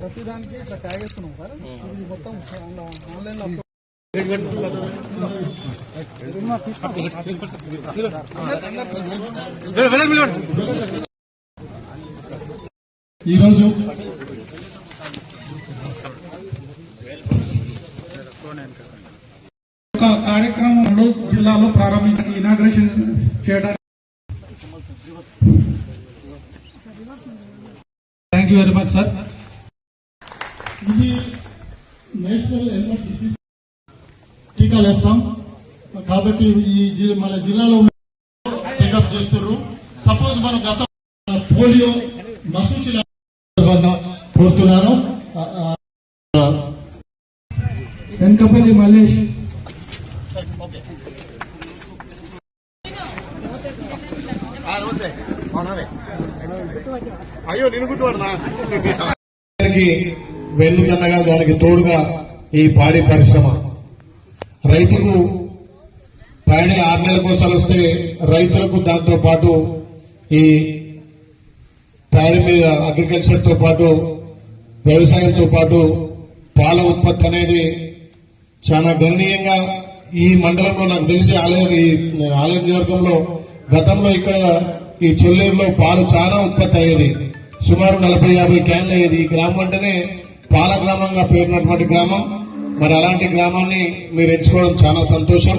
ప్రతిదానికి ఇట్లా ట్యాగ్ ఇస్తున్నాం సార్. ఇది మొత్తం ఆన్లైన్లో ఈరోజు ఒక కార్యక్రమంలో జిల్లాలో ప్రారంభించిన ఇనాగ్రేషన్ చేయడానికి thank you very much sir ఇది నేషనల్ హెల్మెట్ డిసీజ్ టీకాలు వేస్తాం. కాబట్టి ఈ మన జిల్లాలో టేకప్ చేస్తున్నారు సపోజ్ మన గత పోలియో మసూచి కోరుతున్నాను. వెంకపల్లి మల్లేష్. అయ్యో వెన్నుదన్నగా దానికి తోడుగా ఈ పాడి పరిశ్రమ. రైతుకు ప్రయాణి ఆరు నెలలకు ఒకసారి వస్తే రైతులకు దాంతో పాటు ఈ ప్రయాణి మీద అగ్రికల్చర్తో పాటు వ్యవసాయంతో పాటు పాల ఉత్పత్తి అనేది చాలా గణనీయంగా ఈ మండలంలో నాకు తెలిసి ఆలయం ఈ ఆలయ నియోజకంలో గతంలో ఇక్కడ ఈ చెల్లూరులో పాలు చాలా ఉత్పత్తి అయ్యేది. సుమారు నలభై యాభై క్యాన్లు అయ్యేది. ఈ గ్రామం అంటేనే పాల గ్రామంగా పేరున్నటువంటి గ్రామం. మరి అలాంటి గ్రామాన్ని మీరు ఎంచుకోవడం చాలా సంతోషం.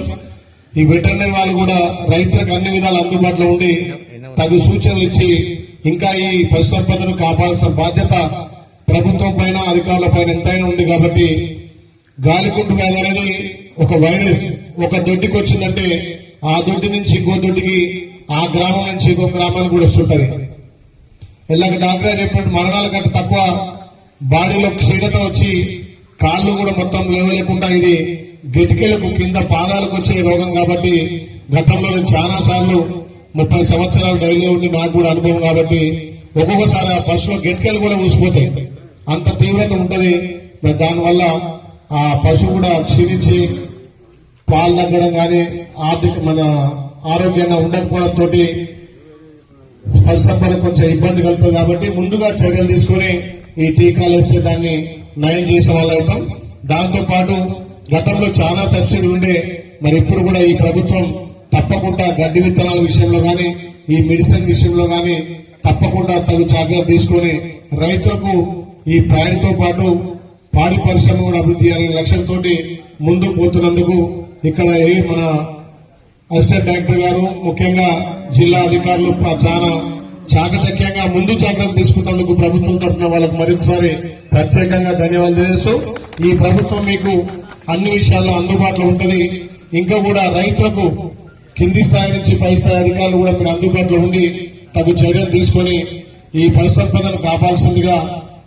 ఈ వెటర్నరీ వాళ్ళు కూడా రైతులకు అన్ని విధాలు అందుబాటులో ఉండి తగు సూచనలు ఇచ్చి ఇంకా ఈ పశుసంపదను కాపాడాల్సిన బాధ్యత ప్రభుత్వం పైన అధికారుల పైన ఎంతైనా ఉంది కాబట్టి గాలికుంటు వ్యాధి అనేది ఒక వైరస్ ఒక దొడ్డికి వచ్చిందంటే ఆ దొడ్డి నుంచి ఇంకో దొడ్డికి ఆ గ్రామం నుంచి ఇంకో గ్రామానికి కూడా వస్తుంటది ఇలాగ డాక్టర్ చెప్పినట్టు మరణాల కంటే తక్కువ బాడీలో క్షీణత వచ్చి కాళ్ళు కూడా మొత్తం లేవలేకుండా ఇది గిటికలకు కింద పాదాలకు వచ్చే రోగం కాబట్టి గతంలో నేను చాలా సార్లు ముప్పై సంవత్సరాలు డైలీ ఉండి నాకు కూడా అనుభవం కాబట్టి ఒక్కొక్కసారి ఆ పశువుల గిటికలు కూడా ఊసిపోతాయి. అంత తీవ్రత ఉంటుంది. దానివల్ల ఆ పశువు కూడా క్షీణించి పాలు తగ్గడం కానీ ఆర్థిక మన ఆరోగ్యంగా ఉండకపోవడంతో పరిశ్రమలో కొంచెం ఇబ్బంది కలుగుతుంది కాబట్టి ముందుగా చర్యలు తీసుకుని ఈ టీకాలు వేస్తే దాన్ని నయం చేసే వాళ్ళు అవుతాం. దాంతోపాటు గతంలో చాలా సబ్సిడీ ఉండే మరి ఇప్పుడు కూడా ఈ ప్రభుత్వం తప్పకుండా గడ్డి విత్తనాల విషయంలో కానీ ఈ మెడిసిన్ విషయంలో కానీ తప్పకుండా తగు జాగ్రత్త తీసుకొని రైతులకు ఈ ప్యాడితో పాటు పాడి పరిశ్రమ కూడా అభివృద్ధి చేయాలనే లక్ష్యంతో ముందుకు పోతున్నందుకు ఇక్కడ ఏ మన అసిస్టెంట్ డైరెక్టర్ గారు ముఖ్యంగా జిల్లా అధికారులు చాలా చాకచక్యంగా ముందు జాగ్రత్త తీసుకున్నందుకు ప్రభుత్వం తరఫున వాళ్ళకు మరొకసారి ప్రత్యేకంగా ధన్యవాదాలు తెలుస్తూ ఈ ప్రభుత్వం మీకు అన్ని విషయాల్లో అందుబాటులో ఉంటుంది. ఇంకా కూడా రైతులకు కింది స్థాయి నుంచి పై స్థాయి అధికారులు కూడా మీరు అందుబాటులో ఉండి తగు చర్యలు తీసుకొని ఈ పరిసంపదను కాపాల్సిందిగా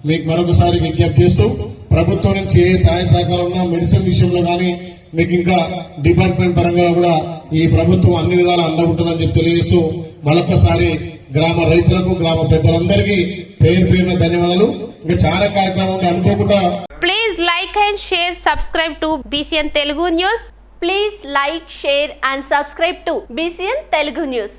మీకు మరొకసారి విజ్ఞప్తి చేస్తూ ప్రభుత్వం నుంచి ఏ సహాయ సహకారం ఉన్నా మెడిసిన్ విషయంలో కానీ మీకు ఇంకా డిపార్ట్మెంట్ పరంగా కూడా ఈ ప్రభుత్వం అన్ని విధాలు అండ చెప్పి తెలియజేస్తూ మరొకసారి గ్రామ రైతులకు గ్రామ పెద్దలందరికీ పేరు పేరున ధన్యవాదాలు. ఇంకా చాలా కార్యక్రమం అనుకోకుండా please like and share subscribe to BCN Telugu news please like share and subscribe to BCN Telugu news